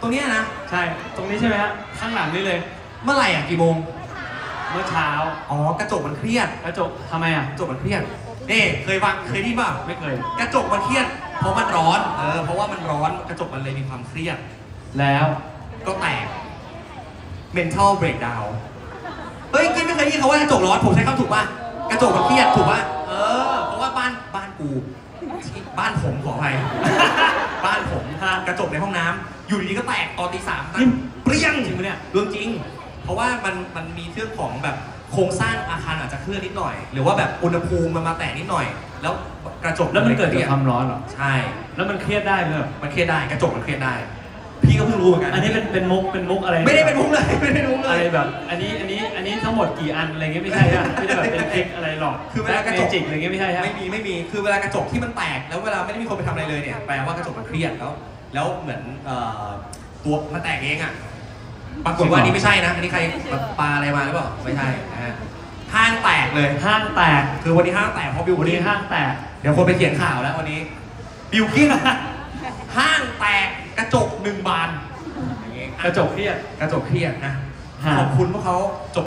ตรงเนี้ยนะ ใช่ ตรงนี้ใช่ไหมฮะ ข้างหลังนี่เลย เมื่อไหร่อะกี่โมง เมื่อเช้า อ๋อกระจกมันเครียด กระจกทำไมอะ กระจกมันเครียดนี่เคยฟังเคยได้ยินเปล่าไม่เคย กระจกมันเครียด เพราะมันร้อน เออ เพราะว่ามันร้อน กระจกมันเลยมีความเครียด แล้ว ก็แตก mental breakdown เฮ้ยกินไม่เคยได้ยินเขาว่ากระจกร้อนผมใช้คำถูกป่ะ กระจกมันเครียดถูกป่ะ เออ เพราะว่าบ้านบ้านกู บ้านผมขออภัย บ้านผมฮะกระจกในห้องน้ำ อยู่ดีๆก็แตกตอนตีสามจริงเปรี้ยงจริงปะเนี่ยเรื่องจริง เพราะว่ามันมันมีเรื่องของแบบโครงสร้างอาคารอาจจะเคลื่อนนิดหน่อย หรือว่าแบบอุณหภูมิมันมาแตะนิดหน่อย แล้วกระจกแล้วมันเกิดคจากรียความร้อนเหรอ ใช่ แล้วมันเครียดได้เลยเหรอมันเครียดได้กระจกมันเครียดได้ พี่ก็เพิ่งรู้เหมือนกันอันนี้เป็นเป็นมุกเป็นมุกอะไรไม่ได้เป็นมุกเลยไม่ได้เป็นมุกเลอะไรย แบบ อันนี้อันนี้อันนี้ทั้งหมดกี่อันอะไรเงี้ยไม่ใช่ฮะไม่ได้แบบเป็นทริคอะไรหรอกคือเวลากระจกเมจิกอะไรเงี้ยไม่ใช่ฮะ ไม่มีไม่มีคือเวลากระจกที่มันแตกแล้วเวลาไม่ได้มีคนไปทำอะไรเลยเนี่ยแปลว่ากระจกมันเครียดแล้ว แล้วเหมือนเอ่อตัวมันแตกเองอะปรากฏว่าอันนี้ไม่ใช่นะอันนี้ใครปลาอะไรมาหรือเปล่าไม่ใช่นะฮะห้างแตกเลย ห้างแตก คือวันนี้ห้างแตกเพราะบิววันนี้กินห้างแตก เดี๋ยวคนไปเขียนข่าวแล้ววันนี้ บิวกินห้างแตกกระจกหนึ่งบานอย่างงี้กระจกเครียดกระจกเครียดนะฮะขอบคุณพวกเขาจบ